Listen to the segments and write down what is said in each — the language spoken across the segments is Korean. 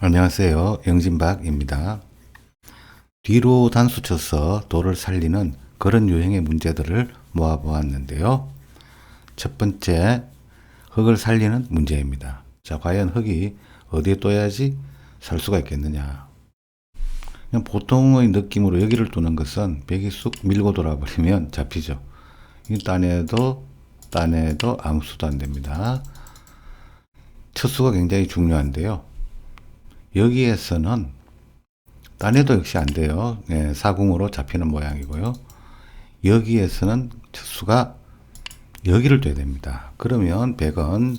안녕하세요. 영진박입니다. 뒤로 단수 쳐서 돌을 살리는 그런 유형의 문제들을 모아보았는데요. 첫 번째, 흙을 살리는 문제입니다. 자, 과연 흙이 어디에 둬야지 살 수가 있겠느냐. 그냥 보통의 느낌으로 여기를 두는 것은 벽이 쑥 밀고 돌아버리면 잡히죠. 이 딴에도, 딴에도 아무 수도 안 됩니다. 첫 수가 굉장히 중요한데요. 여기에서는 딴에도 역시 안 돼요. 예, 사궁으로 잡히는 모양이고요. 여기에서는 첫수가 여기를 둬야 됩니다. 그러면 100은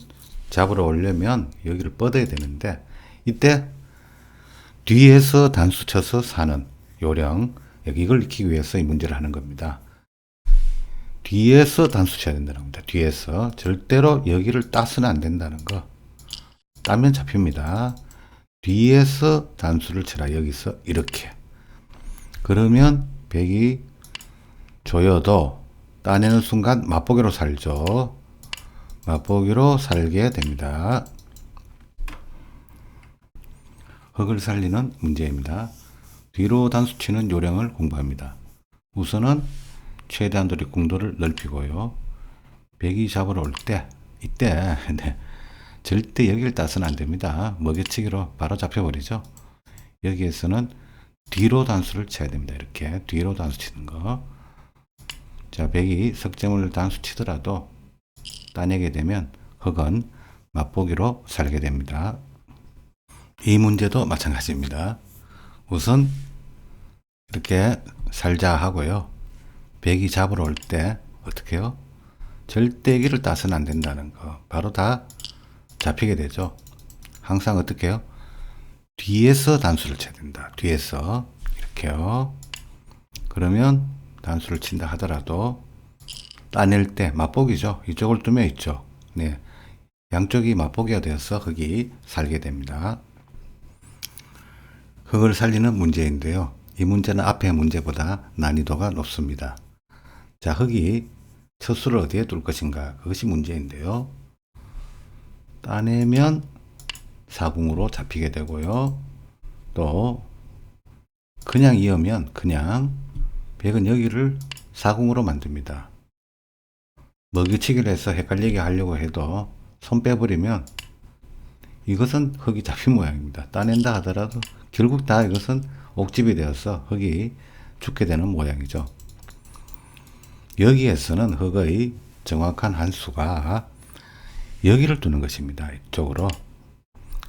잡으러 오려면 여기를 뻗어야 되는데 이때 뒤에서 단수 쳐서 사는 요령 이걸 익히기 위해서 이 문제를 하는 겁니다. 뒤에서 단수 쳐야 된다는 겁니다. 뒤에서 절대로 여기를 따서는 안 된다는 거. 따면 잡힙니다. 뒤에서 단수를 쳐라. 여기서 이렇게. 그러면 백이 조여도 따내는 순간 맛보기로 살죠. 맛보기로 살게 됩니다. 흙을 살리는 문제입니다. 뒤로 단수 치는 요령을 공부합니다. 우선은 최대한 돌이 궁도를 넓히고요. 백이 잡으러 올 때, 이때, 네. 절대 여기를 따서는 안 됩니다. 먹여치기로 바로 잡혀버리죠. 여기에서는 뒤로 단수를 쳐야 됩니다. 이렇게 뒤로 단수 치는 거. 자, 백이 석점을 단수 치더라도 따내게 되면 흙은 맛보기로 살게 됩니다. 이 문제도 마찬가지입니다. 우선 이렇게 살자 하고요. 백이 잡으러 올 때 어떻게 해요? 절대 여기를 따서는 안 된다는 거. 바로 다 잡히게 되죠. 항상 어떻게 해요? 뒤에서 단수를 쳐야 된다. 뒤에서 이렇게요. 그러면 단수를 친다 하더라도 따낼 때 맛보기죠. 이쪽을 두면 있죠. 네. 양쪽이 맛보기가 되어서 흙이 살게 됩니다. 흙을 살리는 문제인데요. 이 문제는 앞의 문제보다 난이도가 높습니다. 자, 흙이 첫 수를 어디에 둘 것인가? 그것이 문제인데요. 따내면 사궁으로 잡히게 되고요. 또 그냥 이으면 그냥 백은 여기를 사궁으로 만듭니다. 먹이치기를 해서 헷갈리게 하려고 해도 손 빼버리면 이것은 흙이 잡힌 모양입니다. 따낸다 하더라도 결국 다 이것은 옥집이 되어서 흙이 죽게 되는 모양이죠. 여기에서는 흙의 정확한 한 수가 여기를 두는 것입니다. 이쪽으로.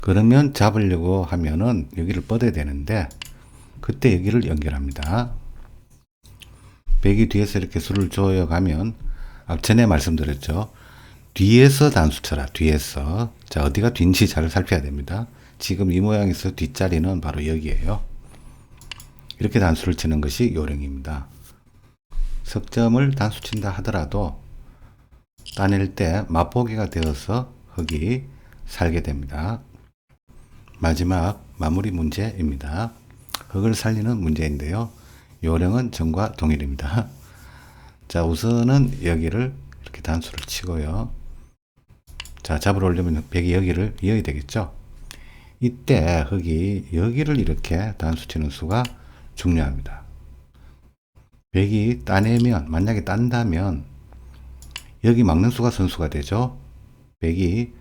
그러면 잡으려고 하면은 여기를 뻗어야 되는데 그때 여기를 연결합니다. 백이 뒤에서 이렇게 수를 조여 가면 앞전에 말씀드렸죠. 뒤에서 단수 쳐라. 뒤에서. 자, 어디가 뒤인지 잘 살펴야 됩니다. 지금 이 모양에서 뒷자리는 바로 여기에요. 이렇게 단수를 치는 것이 요령입니다. 석점을 단수 친다 하더라도 따낼 때 맛보기가 되어서 흙이 살게 됩니다. 마지막 마무리 문제입니다. 흙을 살리는 문제인데요. 요령은 전과 동일입니다. 자, 우선은 여기를 이렇게 단수를 치고요. 자, 잡으러 오려면 백이 여기를 이어야 되겠죠? 이때 흙이 여기를 이렇게 단수 치는 수가 중요합니다. 백이 따내면, 만약에 딴다면 여기 막는 수가 선수가 되죠. 백이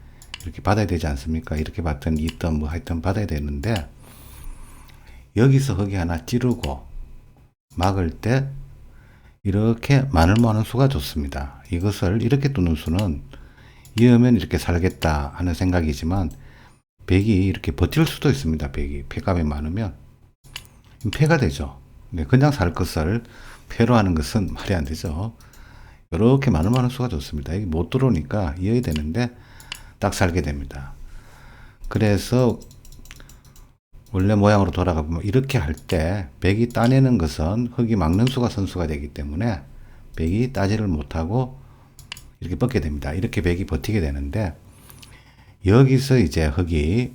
이렇게 받아야 되지 않습니까? 이렇게 받든 있든 뭐 하여튼 받아야 되는데 여기서 흙이 하나 찌르고 막을 때 이렇게 마늘 모는 수가 좋습니다. 이것을 이렇게 두는 수는 이으면 이렇게 살겠다 하는 생각이지만 백이 이렇게 버틸 수도 있습니다. 백이 폐감이 많으면 폐가 되죠. 네, 그냥 살 것을 폐로 하는 것은 말이 안 되죠. 이렇게 많은 많은 수가 좋습니다. 이게 못 들어오니까 이어야 되는데 딱 살게 됩니다. 그래서 원래 모양으로 돌아가 보면 이렇게 할 때 백이 따내는 것은 흙이 막는 수가 선수가 되기 때문에 백이 따지를 못하고 이렇게 뻗게 됩니다. 이렇게 백이 버티게 되는데 여기서 이제 흙이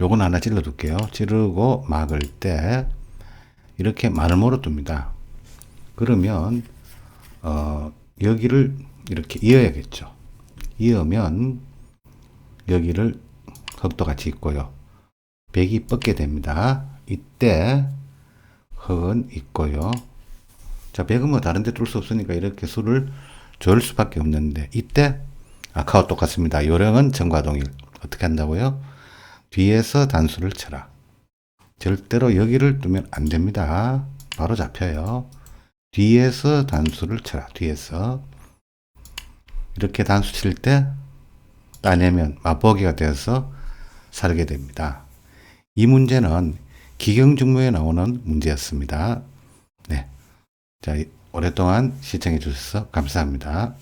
요건 하나 찔러 둘게요. 찌르고 막을 때 이렇게 마늘모로 둡니다. 그러면 어, 여기를 이렇게 이어야겠죠. 이으면 여기를 흙도 같이 있고요. 100이 뻗게 됩니다. 이때 흑은 있고요. 자, 100은 뭐 다른 데둘수 없으니까 이렇게 수를 줄 수밖에 없는데 이때 아까와 똑같습니다. 요령은 정과 동일. 어떻게 한다고요? 뒤에서 단수를 쳐라. 절대로 여기를 두면 안 됩니다. 바로 잡혀요. 뒤에서 단수를 쳐라. 뒤에서 이렇게 단수 칠 때 따내면 맛보기가 되어서 살게 됩니다. 이 문제는 기경중무에 나오는 문제였습니다. 네. 자, 오랫동안 시청해 주셔서 감사합니다.